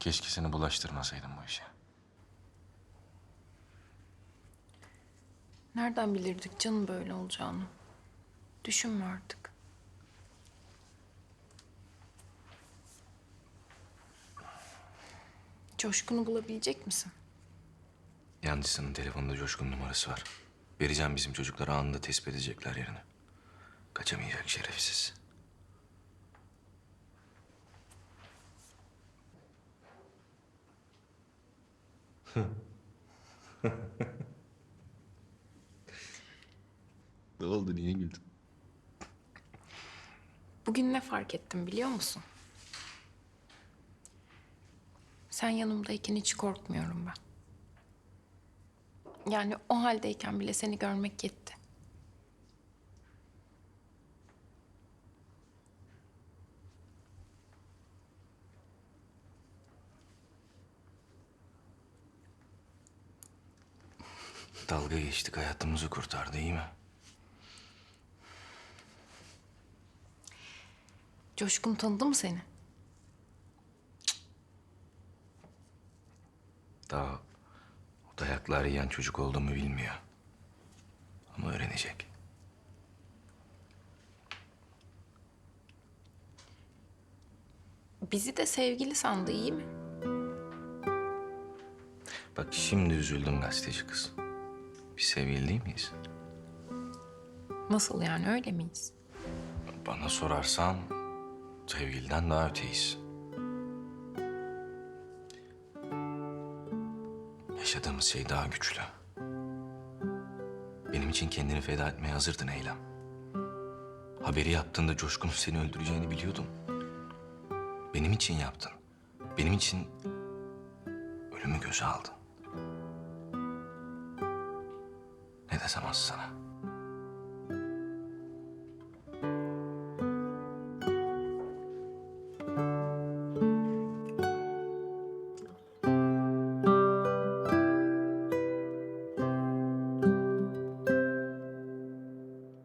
Keşke seni bulaştırmasaydım bu işe. Nereden bilirdik canım böyle olacağını? Düşünme artık. Coşkun'u bulabilecek misin? Yancısının telefonunda Coşkun numarası var. Vereceğim bizim çocuklara anında tespit edecekler yerini. Kaçamayacak şerefsiz. Ne oldu? Niye güldün? Bugün ne fark ettim biliyor musun? Sen yanımdayken hiç korkmuyorum ben. Yani o haldeyken bile seni görmek yetti. Dalga geçtik hayatımızı kurtardı iyi mi? Coşkun tanıdı mı seni? Daha o dayaklar yiyen çocuk olduğumu bilmiyor. Ama öğrenecek. Bizi de sevgili sandı iyi mi? Bak şimdi üzüldüm gazeteci kız. Biz sevgili değil miyiz? Nasıl yani öyle miyiz? Bana sorarsan sevgiliden daha öteyiz. Yaşadığımız şey daha güçlü. Benim için kendini feda etmeye hazırdın Eylem. Haberi yaptığında Coşkun'un seni öldüreceğini biliyordum. Benim için yaptın. Benim için ölümü göze aldın. Ne desem az sana.